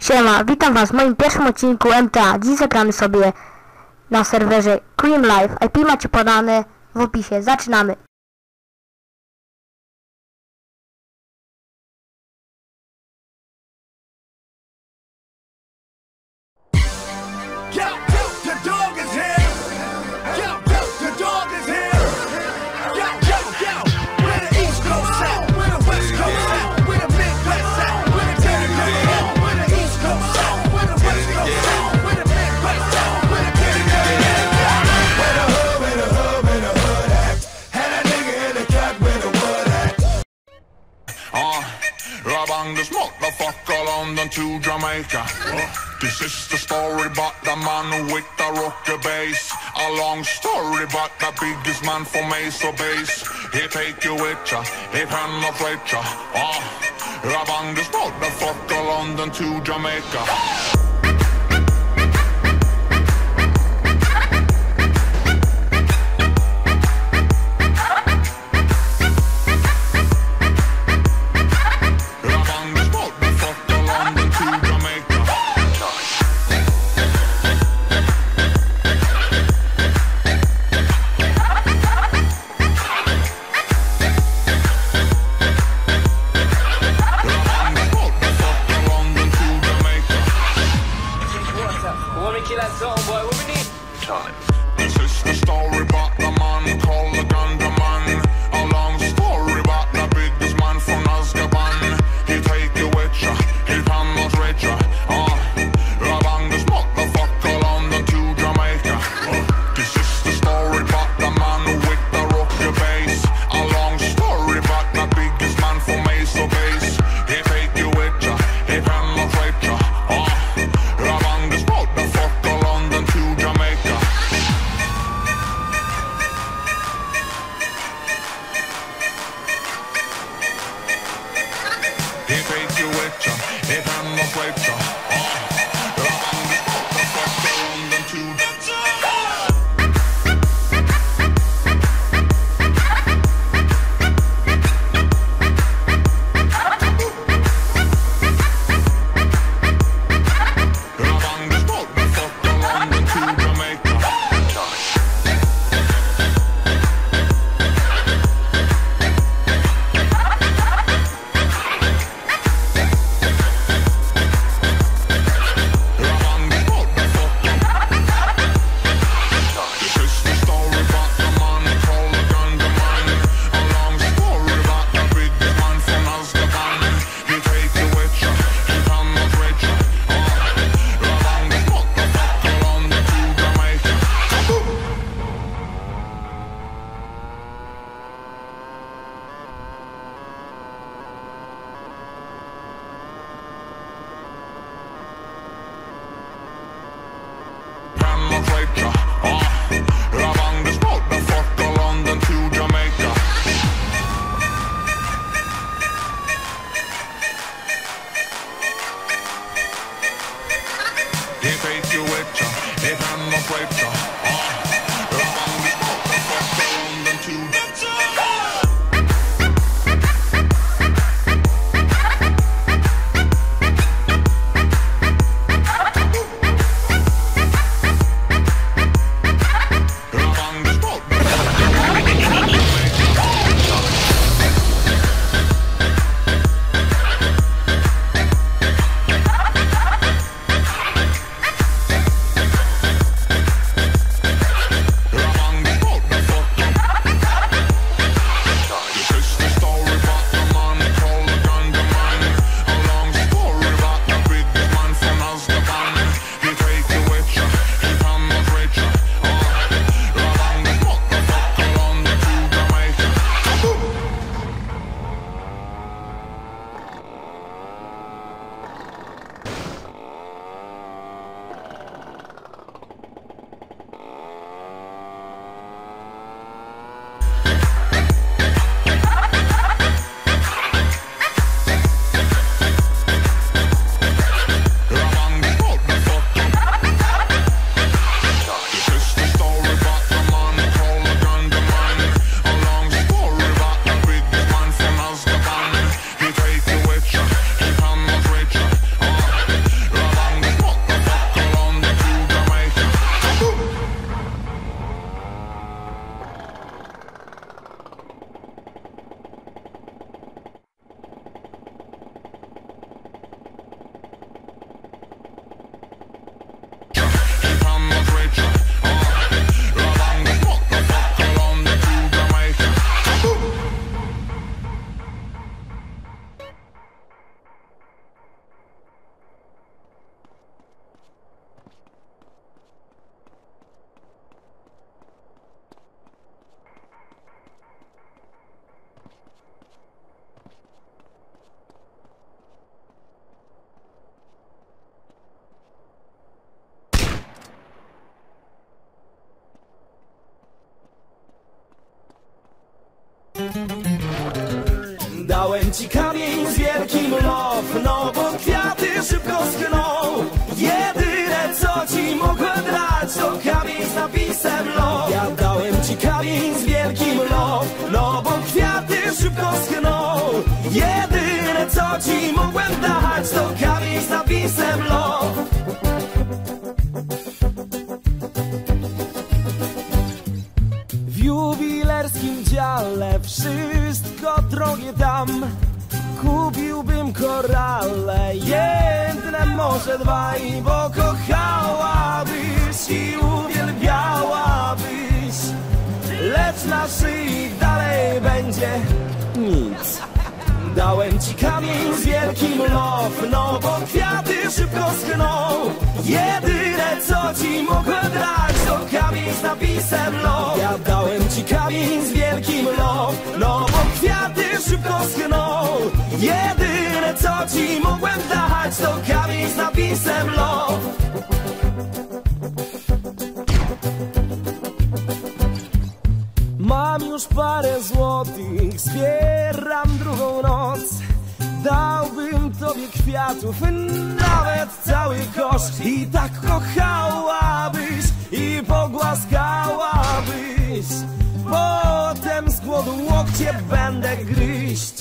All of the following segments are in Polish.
Siema, witam was w moim pierwszym odcinku MTA. Dziś zagramy sobie na serwerze Cream Live. IP macie podane w opisie. Zaczynamy. to Jamaica. This is the story about the man with the rocker bass. A long story about the biggest man from Mesa Base. He take you with ya, he penetrate ya. Ah, oh. brought the this motherfucker London to Jamaica. Angel! Dałem ci kamień z wielkim love, no bo kwiaty szybko schną. Jedyne co ci mogłem dać to kamień z napisem love. Ja dałem ci kamień z wielkim love, no bo kwiaty szybko schną. Jedyne co ci mogłem dać to kamień z napisem love. Wszystko drogie dam Kupiłbym korale, jedne może dwaj Bo kochałabyś i uwielbiałabyś Lecz na szyi dalej będzie nic Dałem ci kamień z wielkim love, no bo kwiaty szybko schną. Jedyne co ci mogłem dać to kamień z napisem love. Ja dałem ci kamień z Jedyne co ci mogłem dać to kamień z napisem love. Mam już parę złotych, zbieram drugą noc. Dałbym tobie kwiatów, nawet cały kosz I tak kochałabyś i pogłaskałabyś. Potem z głodu łokcie będę gryźć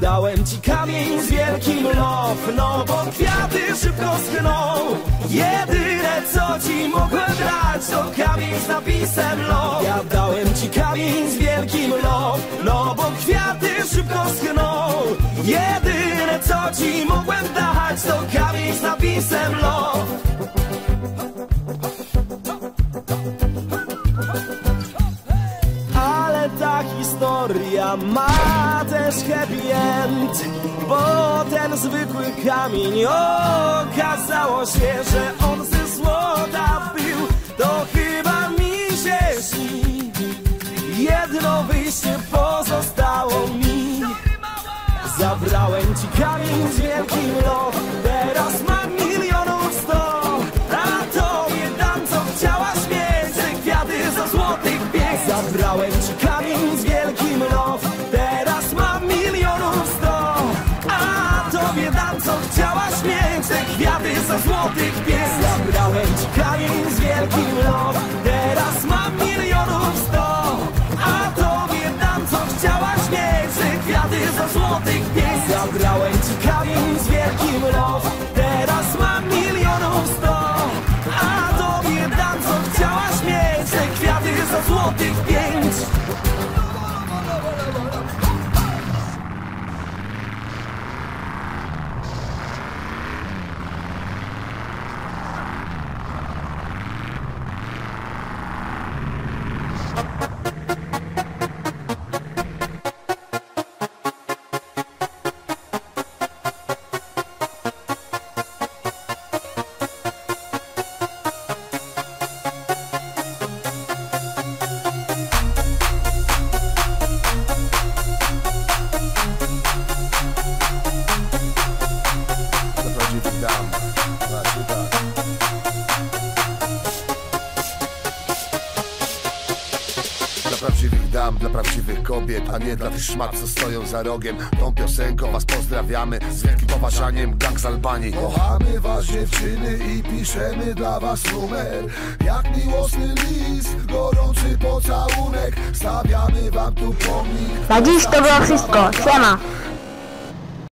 Dałem ci kamień z wielkim love, no bo kwiaty szybko schną. Jedyne co ci mogłem dać to kamień z napisem love. Ja dałem ci kamień z wielkim love, no bo kwiaty szybko schną. Jedyne co ci mogłem dać to kamień z napisem love. Ale ta historia ma też happy end Bo ten zwykły kamień okazało się, że on ze złota był To chyba mi się śni. Jedno wyjście pozostało mi. Zabrałem ci kamień z wielkim love Teraz mam milionów sto. A tobie dam co chciałaś mieć kwiaty za złotych pięć. Zabrałem ci kamień z za złotych pięć Zabrałem ci z wielkim love Teraz mam milionów sto. A tobie dam co chciałaś mieć. Kwiaty za złotych pięć Zabrałem prawdziwych kobiet A nie dla tych szmat, co stoją za rogiem. Tą piosenką was pozdrawiamy Z wielkim poważaniem, gang z Albanii. Kochamy was dziewczyny i piszemy dla was numer. Jak miłosny list, gorący pocałunek. Stawiamy wam tu pomnik. Na dziś to było wszystko. Siema.